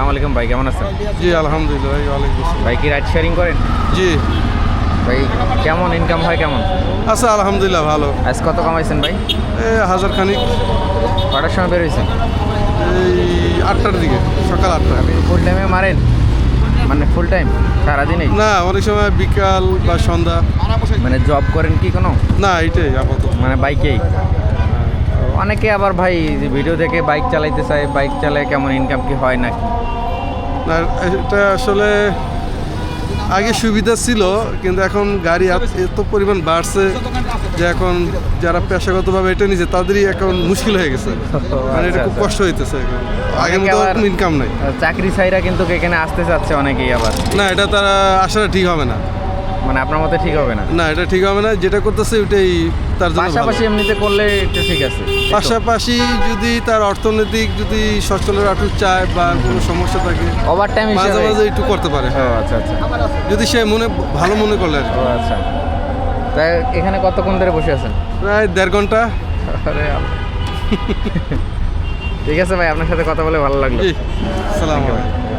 আসসালামু আলাইকুম ভাই কেমন আছেন? জি আলহামদুলিল্লাহ ভাই ওয়ালাইকুম আসসালাম। ভাই কি রাইড শেয়ারিং করেন? জি। ভাই কেমন ইনকাম হয় কেমন? আচ্ছা আলহামদুলিল্লাহ ভালো। আজ কত কামাইছেন ভাই? এই হাজার খানিক। কটার সময় বের হয়েছেন এই আটটার দিকে সকাল আটটা। ফুল টাইমে মারেন? মানে ফুল টাইম সারাদিনই? না অনেক সময় বিকাল বা সন্ধ্যা। মানে জব করেন কি কোনো? না এইটাই আপাতত। মানে বাইকেই অনেকে আবার ভাই ভিডিও দেখে বাইক চালাইতে চায় বাইক চালায় কেমন ইনকাম কি হয় নাকি? না এটা আসলে আগে সুবিধা ছিল কিন্তু এখন গাড়ি এত- পরিমাণ বাড়ছে যে এখন যারা পেশাগতভাবে এটা নিছে তাদেরই এখন মুশকিল হয়ে গেছে। মানে এটা খুব আচ্ছা, কষ্ট হইতেছে এখন। আগের মতো ইনকাম নাই। চাকরি ছাইরা কিন্তু এখানে আসতে চাচ্ছে অনেকেই আবার। না এটা তারা আসাটা ঠিক হবে না। মানে আপনার মতে ঠিক হবে না? না এটা ঠিক হবে না যেটা করতেছে ওইটাই তার জন্য পাশাপাশি এমনিতে করলে এটা ঠিক আছে। পাশাপাশি যদি তার অর্থনৈতিক যদি সচ্ছলের আটু চায় বা কোনো সমস্যা থাকে ওভার টাইম মাঝে মাঝে একটু করতে পারে। ও আচ্ছা আচ্ছা। যদি সে মনে ভালো মনে করলে আচ্ছা। তাই এখানে কতক্ষণ ধরে বসে আছেন? প্রায় দেড় ঘণ্টা। আরে ঠিক আছে ভাই আপনার সাথে কথা বলে ভালো লাগল। সালাম আলাইকুম।